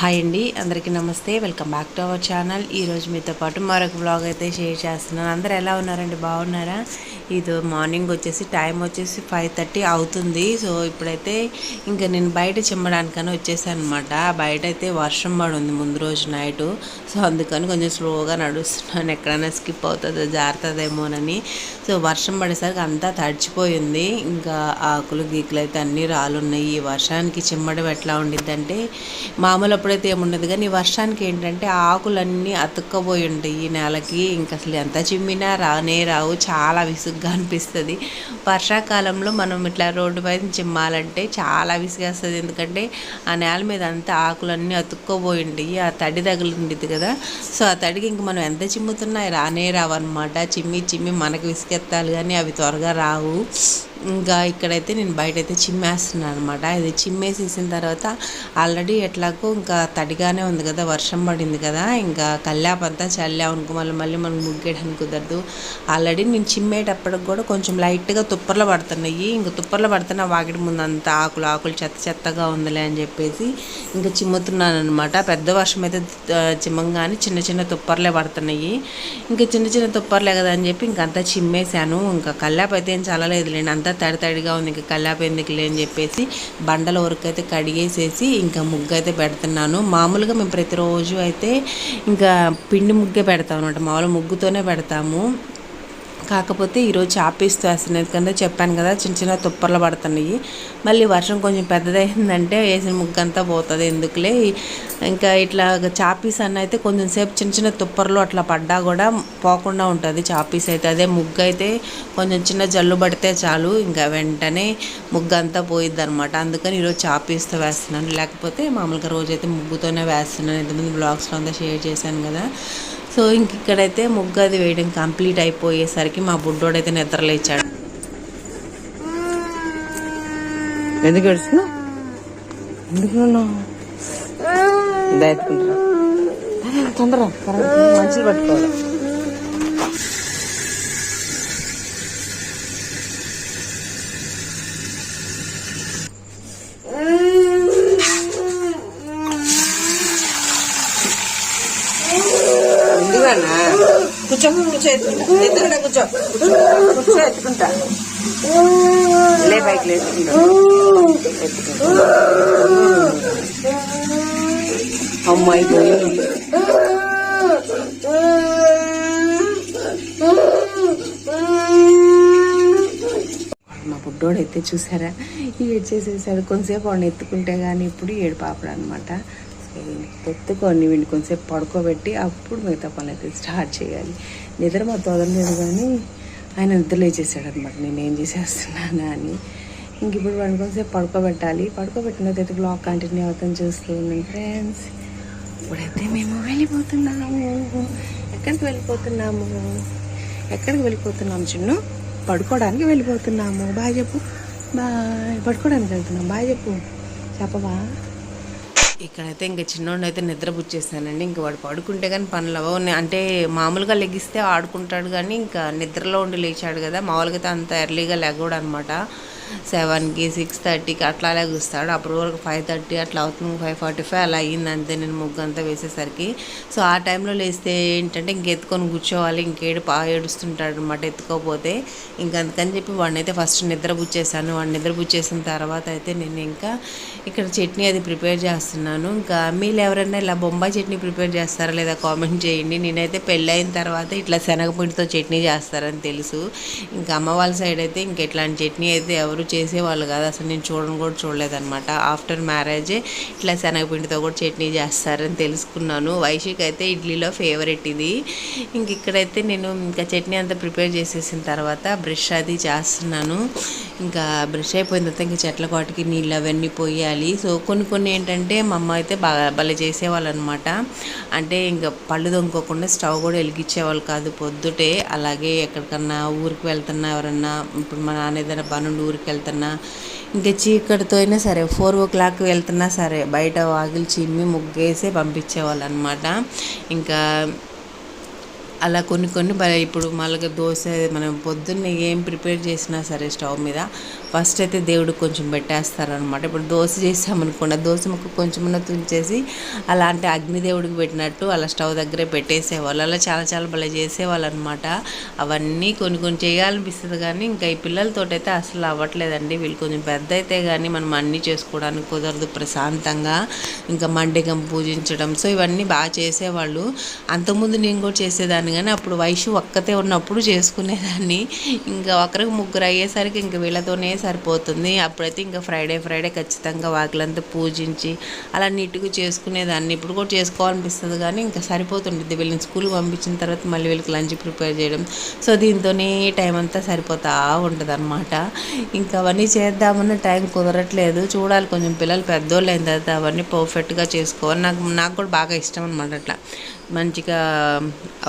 Hi అండి అందరికీ నమస్తే. Welcome back to our channel ఈరోజు మీతో పాటు మరొక బ్లాగ్ అయితే షేర్ చేస్తున్నాను. అందరు ఎలా ఉన్నారండి? బాగున్నారా? ఇది మార్నింగ్ వచ్చేసి టైం వచ్చేసి ఫైవ్ థర్టీ అవుతుంది. సో ఇప్పుడైతే ఇంకా నేను బయట చిమ్మడానికని వచ్చేసాను అనమాట బయట అయితే వర్షం పడుంది ముందు రోజు నైట్ సో అందుకని కొంచెం స్లోగా నడుస్తున్నాను. ఎక్కడైనా స్కిప్ అవుతుందో జారుతుందేమోనని. సో వర్షం పడేసరికి అంతా తడిచిపోయింది. ఇంకా ఆకులు గీకులు అయితే అన్నీ రాలున్నాయి. ఈ వర్షానికి చిమ్మడం ఎట్లా ఉండిద్దంటే మామూలు అప్పుడైతే ఏముండదు కానీ వర్షానికి ఏంటంటే ఆకులన్నీ అతుక్కబోయి ఉంటాయి ఈ నెలకి. ఇంక అసలు ఎంత చిమ్మినా రానే రావు చాలా విసుగ్గా అనిపిస్తుంది. వర్షాకాలంలో మనం ఇట్లా రోడ్డు పైన చిమ్మాలంటే చాలా విసిగేస్తుంది. ఎందుకంటే ఆ నేల మీద అంతా ఆకులన్నీ అతుక్కోపోయి ఉంటాయి ఆ తడి తగులుండేది కదా. సో ఆ తడికి ఇంక మనం ఎంత చిమ్ముతున్నా రానే రావు అనమాట చిమ్మి చిమ్మి మనకు విసుకెత్తాలి కానీ అవి త్వరగా రావు. ఇంకా ఇక్కడైతే నేను బయటైతే చిమ్మేస్తున్నాను అనమాట ఇది చిమ్మేసేసిన తర్వాత ఆల్రెడీ ఎట్లాగో ఇంకా తడిగానే ఉంది కదా వర్షం పడింది కదా. ఇంకా కల్లాపంతా చల్లామనుకో మళ్ళీ మళ్ళీ మనం ముగ్గేయడానికి కుదరదు. ఆల్రెడీ నేను చిమ్మేటప్పటికి కూడా కొంచెం లైట్గా తుప్పర్లు పడుతున్నాయి. ఇంకా తుప్పర్లు పడుతున్న వాకిటి ముందు అంతా ఆకులు ఆకులు చెత్త చెత్తగా ఉందిలే అని చెప్పేసి ఇంకా చిమ్ముతున్నాను అనమాట పెద్ద వర్షం అయితే చిమ్మగానే చిమ్మంగానే చిన్న చిన్న తుప్పర్లే పడుతున్నాయి. ఇంకా చిన్న చిన్న తుప్పర్లే కదా అని చెప్పి ఇంకంతా చిమ్మేశాను. ఇంకా కల్లాపైతే ఏం ఏం చల్లలేదులేండి అంత తడి తడిగా ఉంది. ఇంకా కల్లాపు ఎందుకులే అని చెప్పేసి బండల వరకు అయితే కడిగేసేసి ఇంకా ముగ్గు అయితే పెడుతున్నాను. మామూలుగా మేము ప్రతిరోజు అయితే ఇంకా పిండి ముగ్గే పెడతాం అనమాట మామూలు ముగ్గుతోనే పెడతాము. కాకపోతే ఈరోజు చాపీస్తూ వేస్తున్నాయి ఎందుకంటే చెప్పాను కదా చిన్న చిన్న తుప్పర్లు పడుతున్నాయి. మళ్ళీ వర్షం కొంచెం పెద్దదైందంటే వేసిన ముగ్గు అంతా పోతుంది. ఎందుకులే? ఇంకా ఇట్లా చాపీస్ అన్న అయితే కొంచెం సేపు చిన్న చిన్న తుప్పర్లు అట్లా పడ్డా కూడా పోకుండా ఉంటుంది చాపీస్ అయితే. అదే ముగ్గు అయితే కొంచెం చిన్న జల్లు పడితే చాలు. ఇంకా వెంటనే ముగ్గు అంతా పోయిద్ది అనమాట అందుకని ఈరోజు చాపీస్తో వేస్తున్నాను. లేకపోతే మామూలుగా రోజైతే ముగ్గుతోనే వేస్తున్నాను. ఇంతమంది బ్లాగ్స్లో అంతా షేర్ చేశాను కదా. సో ఇంక ఇక్కడైతే ముగ్గు అది వేయడం కంప్లీట్ అయిపోయేసరికి మా బుడ్డోడైతే నిద్ర లేచాడు. ఎందుకు ఎందుకు తొందర మంచిది పట్టుకోవాలి. ఎందుకన్నా కూర్చో కూర్చో ఎత్తుకుంటా ఎత్తుకుంటా కూర్చో. కూర్చో ఎత్తుకుంటా. లే బైక్ లేచుకుంటా అమ్మాయి పోయి. మా అయితే చూసారా? ఏడు చేసేసాడు. కొంతసేపు వాడిని ఎత్తుకుంటే కానీ ఇప్పుడు ఏడు పాపడు అనమాట ఎత్తుకొని వీడిని కొంచెంసేపు పడుకోబెట్టి అప్పుడు మిగతా పనులు అయితే స్టార్ట్ చేయాలి. నిద్ర మా తొదలేదు కానీ ఆయన నిద్రలేచేసాడు అనమాట నేను ఏం చేసేస్తున్నానా అని. ఇంక ఇప్పుడు వాడిని కొంచెంసేపు పడుకోబెట్టాలి. పడుకోబెట్టిన అయితే బ్లాగ్ కంటిన్యూ అవుతాను చూస్తూ ఉన్నాను ఫ్రెండ్స్ ఇప్పుడైతే మేము వెళ్ళిపోతున్నాము. ఎక్కడికి వెళ్ళిపోతున్నాము? ఎక్కడికి వెళ్ళిపోతున్నాము చిన్ను? పడుకోవడానికి వెళ్ళిపోతున్నాము. బాయ్ చెప్పు. బాయ్. పడుకోవడానికి వెళ్తున్నాం. బాయ్ చెప్పు. చెప్పవా? ఇక్కడైతే ఇంకా చిన్నోడిని అయితే నిద్ర పుచ్చేసానండి ఇంకా వాడు పడుకుంటే కానీ పనులు అవ్వవు. అంటే మామూలుగా లెగిస్తే ఆడుకుంటాడు కానీ ఇంకా నిద్రలో ఉండి లేచాడు కదా. మామూలుగా అయితే అంత ఎర్లీగా లెగవడు అనమాట సెవెన్కి సిక్స్ థర్టీకి అట్లా లెగుస్తాడు అప్పటి వరకు ఫైవ్ థర్టీ అట్లా అవుతుంది. ఫైవ్ ఫార్టీ ఫైవ్ అలా అయ్యింది అంతే నేను ముగ్గు అంతా వేసేసరికి. సో ఆ టైంలో లేస్తే ఏంటంటే ఇంక ఎత్తుకొని కూర్చోవాలి. ఇంకేడు పా ఏడుస్తుంటాడు అనమాట ఎత్తుకోపోతే. ఇంక అందుకని చెప్పి వాడిని అయితే ఫస్ట్ నిద్ర బుచ్చేసాను. వాడిని నిద్ర బుచ్చేసిన తర్వాత అయితే నేను ఇంకా ఇక్కడ చట్నీ అది ప్రిపేర్ చేస్తున్నాను. ఇంకా మీరు ఎవరైనా ఇలా బొంబాయి చట్నీ ప్రిపేర్ చేస్తారా లేదా కామెంట్ చేయండి. నేనైతే పెళ్ళి అయిన తర్వాత ఇట్లా శనగపిండితో చట్నీ చేస్తారని తెలుసు. ఇంకా అమ్మ వాళ్ళ సైడ్ అయితే ఇంక ఇట్లాంటి చట్నీ అయితే ఎవరు చేసేవాళ్ళు కాదు. అసలు నేను చూడను కూడా చూడలేదన్నమాట. ఆఫ్టర్ మ్యారేజే ఇట్లా శనగపిండితో కూడా చట్నీ చేస్తారని తెలుసుకున్నాను. వైశీకి అయితే ఇడ్లీలో ఫేవరెట్ ఇది. ఇంక ఇక్కడైతే నేను ఇంకా చట్నీ అంతా ప్రిపేర్ చేసేసిన తర్వాత బ్రష్ అది చేస్తున్నాను. ఇంకా బ్రష్ అయిపోయిన తర్వాత ఇంకా చెట్ల కోటికి నీళ్ళు అవన్నీ పోయాలి. సో కొన్ని కొన్ని ఏంటంటే మా అమ్మ అయితే బాగా భలే చేసేవాళ్ళు అనమాట అంటే ఇంకా పళ్ళు దొంగకోకుండా స్టవ్ కూడా వెలిగించేవాళ్ళు కాదు పొద్దుటే. అలాగే ఎక్కడికన్నా ఊరికి వెళ్తున్నా ఎవరన్నా ఇప్పుడు మా నాన్న ఏదైనా పనుండి ఊరికి వెళ్తున్నా ఇంకా చీకటితో అయినా సరే ఫోర్ ఓ క్లాక్ వెళ్తున్నా సరే బయట వాకిలి చిమ్మి ముగ్గేసే పంపించేవాళ్ళు అనమాట ఇంకా అలా కొన్ని కొన్ని బ- ఇప్పుడు మళ్ళీ దోశ మనం పొద్దున్నే ఏం ప్రిపేర్ చేసినా సరే స్టవ్ మీద ఫస్ట్ అయితే దేవుడు కొంచెం పెట్టేస్తారనమాట ఇప్పుడు దోశ చేసామనుకోండి దోశ ముక్క కొంచెం తుంచేసి అలాంటి అగ్నిదేవుడికి పెట్టినట్టు అలా స్టవ్ దగ్గరే పెట్టేసేవాళ్ళు. అలా చాలా చాలా భలే చేసేవాళ్ళు అనమాట అవన్నీ కొన్ని కొన్ని చేయాలనిపిస్తుంది కానీ ఇంకా ఈ పిల్లలతోటైతే అసలు అవ్వట్లేదండి. వీళ్ళు కొంచెం పెద్ద అయితే కానీ మనం అన్నీ చేసుకోవడానికి కుదరదు ప్రశాంతంగా. ఇంకా మండిగం పూజించడం. సో ఇవన్నీ బాగా చేసేవాళ్ళు. అంతకుముందు నేను కూడా చేసేదాన్ని కానీ అప్పుడు వయసు ఒక్కతే ఉన్నప్పుడు చేసుకునేదాన్ని. ఇంకా ఒకరికి ముగ్గురు అయ్యేసరికి ఇంకా వీళ్ళతోనే సరిపోతుంది. అప్పుడైతే ఇంకా ఫ్రైడే ఫ్రైడే ఖచ్చితంగా వాకిలంతా పూజించి అలా నీట్గా చేసుకునేదాన్ని. ఇప్పుడు కూడా చేసుకోవాలనిపిస్తుంది కానీ ఇంకా సరిపోతుంటుంది వీళ్ళని స్కూల్కి పంపించిన తర్వాత మళ్ళీ వీళ్ళకి లంచ్ ప్రిపేర్ చేయడం. సో దీంతోనే టైం అంతా సరిపోతా ఉంటుంది అనమాట ఇంకా అవన్నీ చేద్దామన్న టైం కుదరట్లేదు. చూడాలి కొంచెం పిల్లలు పెద్దోళ్ళు అయిన తర్వాత అవన్నీ పర్ఫెక్ట్గా చేసుకోవాలి. నాకు నాకు కూడా బాగా ఇష్టం అనమాట అట్లా. మంచిగా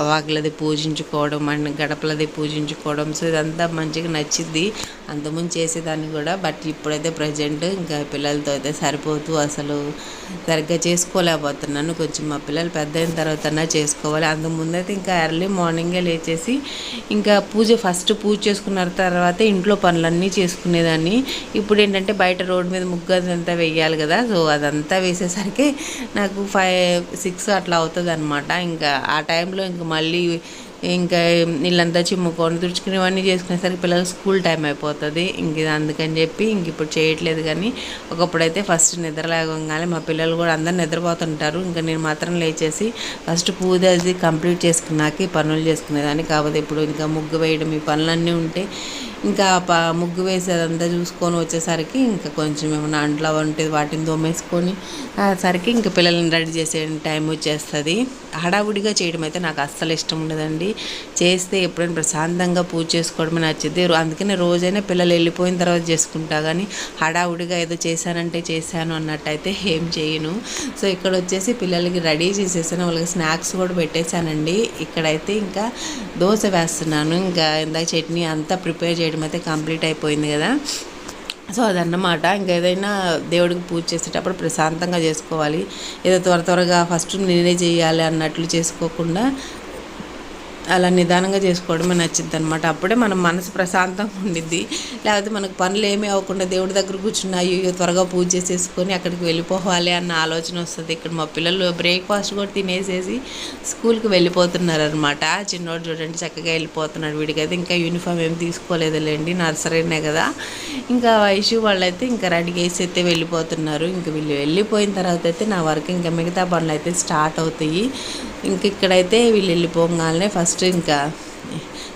వాకిలది పూజించుకోవడం అండ్ గడపలది పూజించుకోవడం. సో ఇదంతా మంచిగా నచ్చింది అంతకుముందు చేసేదాన్ని కూడా. బట్ ఇప్పుడైతే ప్రజెంట్ ఇంకా పిల్లలతో అయితే సరిపోతూ అసలు సరిగ్గా చేసుకోలేకపోతున్నాను. కొంచెం మా పిల్లలు పెద్ద అయిన తర్వాత చేసుకోవాలి. అంతకుముందు అయితే ఇంకా ఎర్లీ మార్నింగే లేచేసి ఇంకా పూజ ఫస్ట్ పూజ చేసుకున్న తర్వాత ఇంట్లో పనులన్నీ చేసుకునేదాన్ని. ఇప్పుడు ఏంటంటే బయట రోడ్డు మీద ముగ్గు అదంతా వేయాలి కదా. సో అదంతా వేసేసరికి నాకు ఫైవ్ సిక్స్ అట్లా అవుతుంది అనమాట ఇంకా ఆ టైంలో ఇంకా మళ్ళీ ఇంకా నీళ్ళంతా చిమ్ముకొని తుడుచుకునేవన్నీ చేసుకునేసరికి పిల్లలు స్కూల్ టైం అయిపోతుంది. ఇంక ఇది అందుకని చెప్పి ఇంక ఇప్పుడు చేయట్లేదు కానీ ఒకప్పుడైతే ఫస్ట్ నిద్ర లేవగానే మా పిల్లలు కూడా అందరు నిద్రపోతుంటారు. ఇంకా నేను మాత్రం లేచేసి ఫస్ట్ పూజ అది కంప్లీట్ చేసుకున్నాక పనులు చేసుకునేదాన్ని. కాకపోతే ఇప్పుడు ఇంకా ముగ్గు వేయడం ఈ పనులన్నీ ఉంటే ఇంకా ప ముగ్గు వేసేదంతా చూసుకొని వచ్చేసరికి ఇంకా కొంచెం ఏమైనా అంట్లో ఉంటుంది వాటిని దోమేసుకొని సరికి ఇంకా పిల్లల్ని రెడీ చేసే టైం వచ్చేస్తుంది. హడావుడిగా చేయడం అయితే నాకు అస్సలు ఇష్టం ఉండదండి. చేస్తే ఎప్పుడైనా ప్రశాంతంగా పూజ చేసుకోవడమే నచ్చింది అందుకనే రోజైనా పిల్లలు వెళ్ళిపోయిన తర్వాత చేసుకుంటా కానీ హడావుడిగా ఏదో చేశానంటే చేశాను అన్నట్టయితే ఏం చేయను. సో ఇక్కడ వచ్చేసి పిల్లలకి రెడీ చేసేసాను. వాళ్ళకి స్నాక్స్ కూడా పెట్టేశానండి. ఇక్కడైతే ఇంకా దోశ వేస్తున్నాను. ఇంకా ఇందాక చట్నీ అంతా ప్రిపేర్ చేయడం అయితే కంప్లీట్ అయిపోయింది కదా. సో అదన్నమాట. ఇంకా ఏదైనా దేవుడికి పూజ చేసేటప్పుడు ప్రశాంతంగా చేసుకోవాలి. ఏదో త్వర త్వరగా ఫస్ట్ నేనే చేయాలి అన్నట్లు చేసుకోకుండా అలా నిదానంగా చేసుకోవడమే నచ్చింది అనమాట అప్పుడే మన మనసు ప్రశాంతంగా ఉండిద్ది. లేకపోతే మనకు పనులు ఏమీ అవ్వకుండా దేవుడి దగ్గర కూర్చున్న అయ్యో త్వరగా పూజ చేసేసుకొని అక్కడికి వెళ్ళిపోవాలి అన్న ఆలోచన వస్తుంది. ఇక్కడ మా పిల్లలు బ్రేక్ఫాస్ట్ కూడా తినేసేసి స్కూల్కి వెళ్ళిపోతున్నారు అనమాట చిన్నోడు చూడండి చక్కగా వెళ్ళిపోతున్నాడు వీడికైతే. ఇంకా యూనిఫామ్ ఏం తీసుకోలేదులేండి నర్సరీనే కదా. ఇంకా వయసు వాళ్ళైతే ఇంకా రెడీ చేసి అయితే వెళ్ళిపోతున్నారు. ఇంకా వీళ్ళు వెళ్ళిపోయిన తర్వాత అయితే నా వర్క్ ఇంకా మిగతా పనులు అయితే స్టార్ట్ అవుతాయి. ఇంక ఇక్కడైతే వీళ్ళు వెళ్ళిపోగానే ఫస్ట్ ఇంకా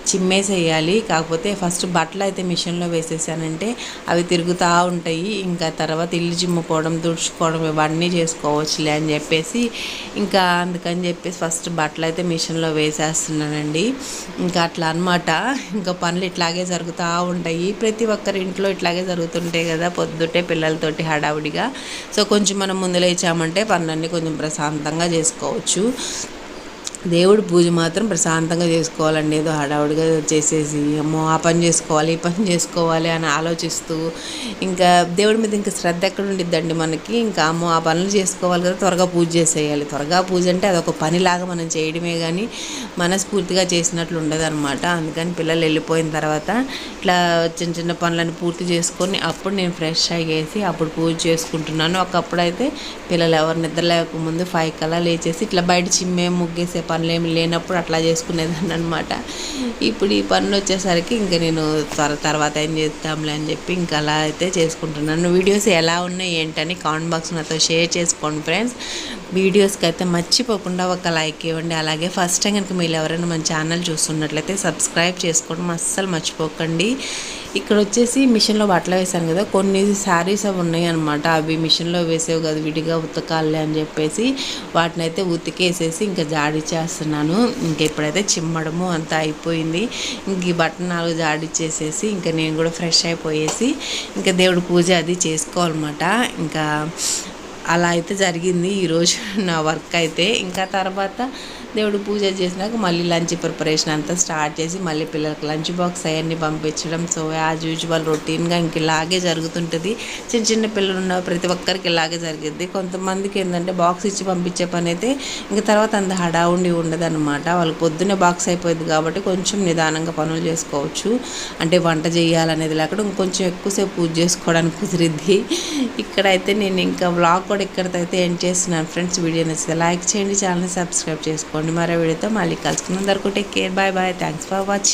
చిమ్మేసేయాలి. కాకపోతే ఫస్ట్ బట్టలు అయితే మిషన్లో వేసేసానంటే అవి తిరుగుతూ ఉంటాయి. ఇంకా తర్వాత ఇల్లు చిమ్ముకోవడం తుడుచుకోవడం ఇవన్నీ చేసుకోవచ్చులే అని చెప్పేసి ఇంకా అందుకని చెప్పేసి ఫస్ట్ బట్టలు అయితే మిషన్లో వేసేస్తున్నానండి. ఇంకా అట్లా అనమాట ఇంకా పనులు ఇట్లాగే జరుగుతూ ఉంటాయి. ప్రతి ఒక్కరి ఇంట్లో ఇట్లాగే జరుగుతుంటాయి కదా పొద్దుటే పిల్లలతోటి హడావుడిగా. సో కొంచెం మనం ముందు లేచామంటే పనులన్నీ కొంచెం ప్రశాంతంగా చేసుకోవచ్చు. దేవుడి పూజ మాత్రం ప్రశాంతంగా చేసుకోవాలండి. ఏదో హడావుడిగా చేసేసి అమ్మో ఆ పని చేసుకోవాలి ఈ పని చేసుకోవాలి అని ఆలోచిస్తూ ఇంకా దేవుడి మీద ఇంకా శ్రద్ధ ఎక్కడ ఉండిద్దండి మనకి? ఇంకా అమ్మో ఆ పనులు చేసుకోవాలి కదా త్వరగా పూజ చేసేయాలి. త్వరగా పూజ అంటే అదొక పనిలాగా మనం చేయడమే కానీ మనస్ఫూర్తిగా చేసినట్లు ఉండదు అనమాట అందుకని పిల్లలు వెళ్ళిపోయిన తర్వాత ఇట్లా చిన్న చిన్న పనులను పూర్తి చేసుకొని అప్పుడు నేను ఫ్రెష్ అయ్యేసి అప్పుడు పూజ చేసుకుంటున్నాను. ఒకప్పుడు అయితే పిల్లలు ఎవరు నిద్ర లేకముందు ఫైవ్ కల్లా లేచేసి ఇట్లా బయట చిమ్మే ముగ్గేసే పనులు ఏమి లేనప్పుడు అట్లా చేసుకునేదాన్ని అనమాట ఇప్పుడు ఈ పనులు వచ్చేసరికి ఇంకా నేను త్వర తర్వాత ఏం చేద్దాంలే అని చెప్పి ఇంకా అలా అయితే చేసుకుంటున్నాను వీడియోస్ ఎలా ఉన్నాయి ఏంటని కామెంట్ బాక్స్ నాతో షేర్ చేసుకోండి ఫ్రెండ్స్. వీడియోస్కి అయితే మర్చిపోకుండా ఒక లైక్ ఇవ్వండి. అలాగే ఫస్ట్ టైం కనుక మీరు ఎవరైనా మన ఛానల్ చూస్తున్నట్లయితే సబ్స్క్రైబ్ చేసుకోవడం అస్సలు మర్చిపోకండి. ఇక్కడ వచ్చేసి మిషన్లో బట్టలు వేసాను కదా కొన్ని శారీస్ అవి ఉన్నాయి అనమాట అవి మిషన్లో వేసేవి కదా విడిగా ఉతకాలి అని చెప్పేసి వాటిని అయితే ఉతికేసేసి ఇంకా జాడిచ్చేస్తున్నాను ఇంకా ఇప్పుడైతే చిమ్మడము అంతా అయిపోయింది. ఇంక ఈ బట్టలు నాలుగు జాడిచ్చేసేసి ఇంకా నేను కూడా ఫ్రెష్ అయిపోయేసి ఇంకా దేవుడి పూజ అది చేసుకోవాలన్నమాట. ఇంకా అలా అయితే జరిగింది. ఈరోజు నా వర్క్ అయితే ఇంకా తర్వాత దేవుడు పూజ చేసినాక మళ్ళీ లంచ్ ప్రిపరేషన్ అంతా స్టార్ట్ చేసి మళ్ళీ పిల్లలకి లంచ్ బాక్స్ అవన్నీ పంపించడం. సో యాజ్ యూజువల్ రొటీన్గా ఇంక ఇలాగే జరుగుతుంటుంది. చిన్న చిన్న పిల్లలు ఉన్న ప్రతి ఒక్కరికి ఇలాగే జరిగింది. కొంతమందికి ఏంటంటే బాక్స్ ఇచ్చి పంపించే పని అయితే ఇంక తర్వాత అంత హడావుండి ఉండదు అనమాట వాళ్ళకి పొద్దున్నే బాక్స్ అయిపోయింది కాబట్టి కొంచెం నిదానంగా పనులు చేసుకోవచ్చు. అంటే వంట చేయాలనేది లేకుండా ఇంకొంచెం ఎక్కువసేపు పూజ చేసుకోవడానికి కుదిరిద్ది. ఇక్కడైతే నేను ఇంకా బ్లాగ్ కూడా ఇక్కడితో అయితే ఎండ్ చేస్తున్నాను. ఫ్రెండ్స్ వీడియో నచ్చితే లైక్ చేయండి ఛానల్ సబ్స్క్రైబ్ చేసుకోండి. మరో వీడియోతో మళ్ళీ కలుసుకున్నందరకు take care bye bye thanks for watching